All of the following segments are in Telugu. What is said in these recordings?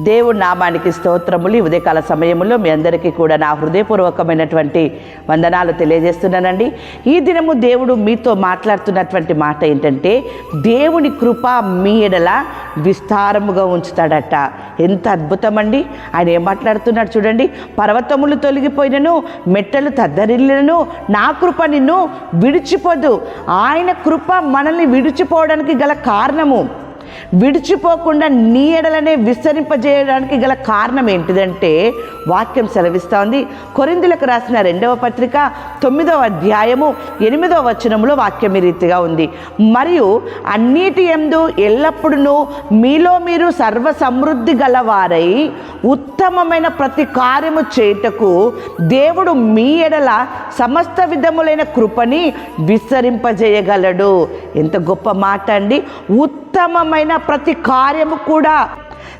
దేవుడి నామానికి స్తోత్రములు ఈ ఉదయకాల సమయంలో మీ అందరికీ కూడా నా హృదయపూర్వకమైనటువంటి వందనాలు తెలియజేస్తున్నానండి. ఈ దినము దేవుడు మీతో మాట్లాడుతున్నటువంటి మాట ఏంటంటే దేవుని కృప మీ ఎడల విస్తారముగా ఉంచుతాడట. ఎంత అద్భుతం అండి ఆయన ఏం మాట్లాడుతున్నాడు చూడండి. పర్వతములు తొలగిపోయినను మెట్టలు తద్దరిల్లినను నా కృప నిన్ను విడిచిపోదు. ఆయన కృప మనల్ని విడిచిపోవడానికి గల కారణము విడిచిపోకుండా నీ ఎడలనే విస్తరింపజేయడానికి గల కారణం ఏంటిదంటే వాక్యం సెలవిస్తోంది కొరిందులకు రాసిన రెండవ పత్రిక తొమ్మిదవ అధ్యాయము ఎనిమిదవ వచనంలో వాక్యం ఈ రీతిగా ఉంది. మరియు అన్నిటి ఎందు ఎల్లప్పుడూ మీలో మీరు సర్వ సమృద్ధి గలవారై ఉత్తమమైన ప్రతి కార్యము చేయుటకు దేవుడు మీ ఎడల సమస్త విధములైన కృపని విస్తరింపజేయగలడు. ఎంత గొప్ప మాట అండి. ఉత్తమమైన ప్రతి కార్యము కూడా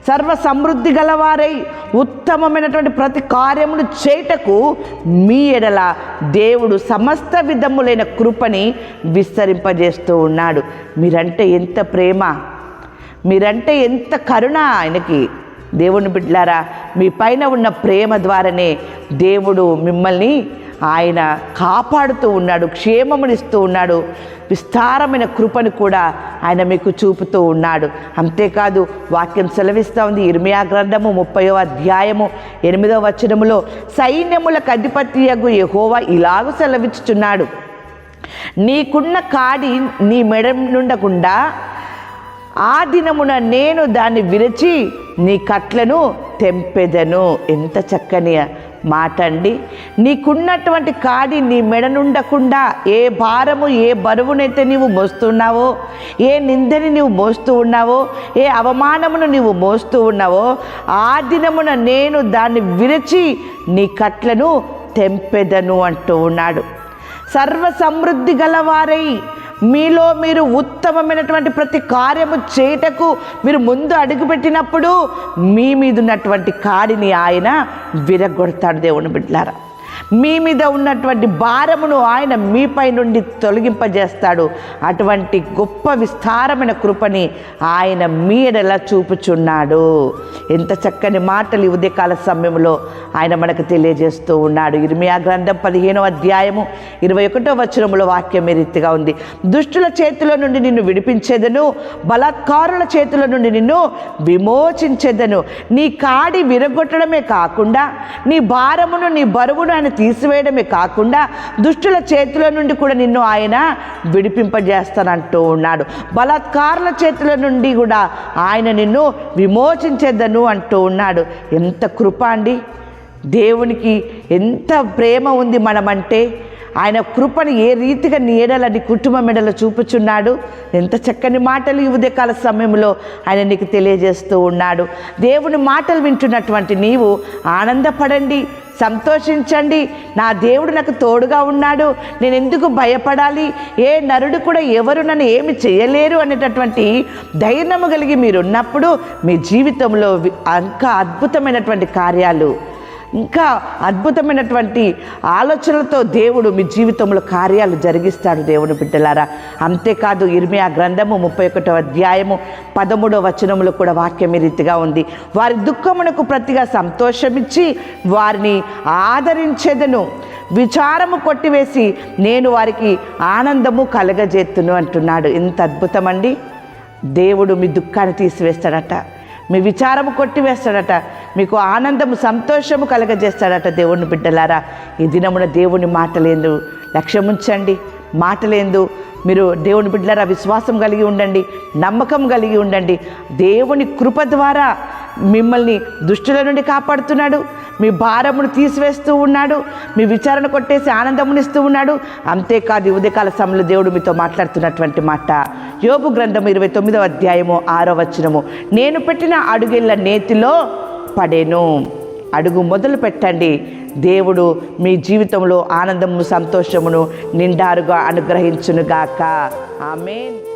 సర్వ సమృద్ధి గలవారై ఉత్తమమైనటువంటి ప్రతి కార్యమును చేయుటకు మీ ఎడల దేవుడు సమస్త విధములైన కృపని విస్తరింపజేస్తూ ఉన్నాడు. మీరంటే ఎంత ప్రేమ మీరంటే ఎంత కరుణ ఆయనకి. దేవుని బిడ్లారా మీ పైన ఉన్న ప్రేమ ద్వారానే దేవుడు మిమ్మల్ని ఆయన కాపాడుతూ ఉన్నాడు క్షేమమునిస్తూ ఉన్నాడు విస్తారమైన కృపను కూడా ఆయన మీకు చూపుతూ ఉన్నాడు. అంతేకాదు వాక్యం సెలవిస్తూ ఉంది ఇర్మియా గ్రంథము ముప్పయో అధ్యాయము ఎనిమిదవ వచనములో సైన్యములకు అధిపత్యగు యహోవా ఇలాగూ సెలవిచ్చుచున్నాడు. నీకున్న కాడి నీ మెడ నుండకుండా ఆ దినమున నేను దాన్ని విరచి నీ కట్లను తెంపెదను. ఎంత చక్కని మాట అండి. నీకున్నటువంటి కాడి నీ మెడనుండకుండా ఏ భారము ఏ బరువునైతే నీవు మోస్తున్నావో ఏ నిందని నీవు మోస్తూ ఉన్నావో ఏ అవమానమును నీవు మోస్తూ ఉన్నావో ఆ దినమున నేను దాన్ని విరచి నీ కట్లను తెంపెదను అంటూ ఉన్నాడు. సర్వ సమృద్ధి గలవారై మీలో మీరు ఉత్తమమైనటువంటి ప్రతి కార్యము చేయుటకు మీరు ముందు అడుగుపెట్టినప్పుడు మీ మీద ఉన్నటువంటి కాడిని ఆయన విరగొడతాడు దేవుని బిడ్డారా మీ మీద ఉన్నటువంటి భారమును ఆయన మీపై నుండి తొలగింపజేస్తాడు. అటువంటి గొప్ప విస్తారమైన కృపని ఆయన మీ ఎడలా చూపుచున్నాడు. ఎంత చక్కని మాటలు ఈ ఉదయకాల సమయంలో ఆయన మనకు తెలియజేస్తూ ఉన్నాడు. ఇర్మియా గ్రంథం పదిహేనో అధ్యాయము ఇరవై ఒకటో వచనంలో వాక్యం రీతిగా ఉంది. దుష్టుల చేతిలో నుండి నిన్ను విడిపించేదను బలాత్కారుల చేతుల నుండి నిన్ను విమోచించేదను. నీ కాడి విరగొట్టడమే కాకుండా నీ భారమును నీ బరువును ఆయన తీసివేయడమే కాకుండా దుష్టుల చేతిలో నుండి కూడా నిన్ను ఆయన విడిపింపజేస్తానంటూ ఉన్నాడు. బలాత్కారుల చేతుల నుండి కూడా ఆయన నిన్ను విమోచించేద్దను అంటూ ఉన్నాడు. ఎంత కృప అండి. దేవునికి ఎంత ప్రేమ ఉంది మనమంటే. ఆయన కృపను ఏ రీతిగా నీడలని ఎడల కుటుంబం మెడల చూపుచున్నాడు. ఎంత చక్కని మాటలు ఈ ఉదయకాల సమయంలో ఆయన నీకు తెలియజేస్తూ ఉన్నాడు. దేవుని మాటలు వింటున్నటువంటి నీవు ఆనందపడండి. సంతోషించండి. నా దేవుడు నాకు తోడుగా ఉన్నాడు. నేను ఎందుకు భయపడాలి? ఏ నరుడు కూడా ఎవరు నన్ను ఏమి చేయలేరు అనేటటువంటి ధైర్యము కలిగి మీరున్నప్పుడు మీ జీవితంలో ఇంకా అద్భుతమైనటువంటి కార్యాలు ఇంకా అద్భుతమైనటువంటి ఆలోచనలతో దేవుడు మీ జీవితంలో కార్యాలు జరిగిస్తాడు దేవుని బిడ్డలారా. అంతేకాదు ఇర్మియా గ్రంథము ముప్పై ఒకటో అధ్యాయము పదమూడో వచనములో కూడా వాక్యం రీతిగా ఉంది. వారి దుఃఖమునకు ప్రతిగా సంతోషమిచ్చి వారిని ఆదరించేదను. విచారము కొట్టివేసి నేను వారికి ఆనందము కలగజేత్తును అంటున్నాడు. ఎంత అద్భుతమండి. దేవుడు మీ దుఃఖాన్ని తీసివేస్తాడట. మీ విచారము కొట్టివేస్తాడట. మీకు ఆనందము సంతోషము కలగజేస్తాడట దేవుని బిడ్డలారా. ఈ దినమున దేవుని మాటలేందు లక్ష్యముంచండి. మాటలేందు మీరు దేవుని బిడ్డలారా విశ్వాసం కలిగి ఉండండి నమ్మకం కలిగి ఉండండి. దేవుని కృప ద్వారా మిమ్మల్ని దుష్టుల నుండి కాపాడుతున్నాడు మీ భారమును తీసివేస్తూ ఉన్నాడు మీ విచారణ కొట్టేసి ఆనందమునిస్తూ ఉన్నాడు. అంతేకాదు ఉదయకాల సమయంలో దేవుడు మీతో మాట్లాడుతున్నటువంటి మాట. యోబు గ్రంథము ఇరవై తొమ్మిదవ అధ్యాయము ఆరో వచనము. నేను పెట్టిన అడుగేళ్ళ నేతిలో పడేను. అడుగు మొదలు పెట్టండి. దేవుడు మీ జీవితంలో ఆనందము సంతోషమును నిండారుగా అనుగ్రహించునుగాక. ఆమెన్.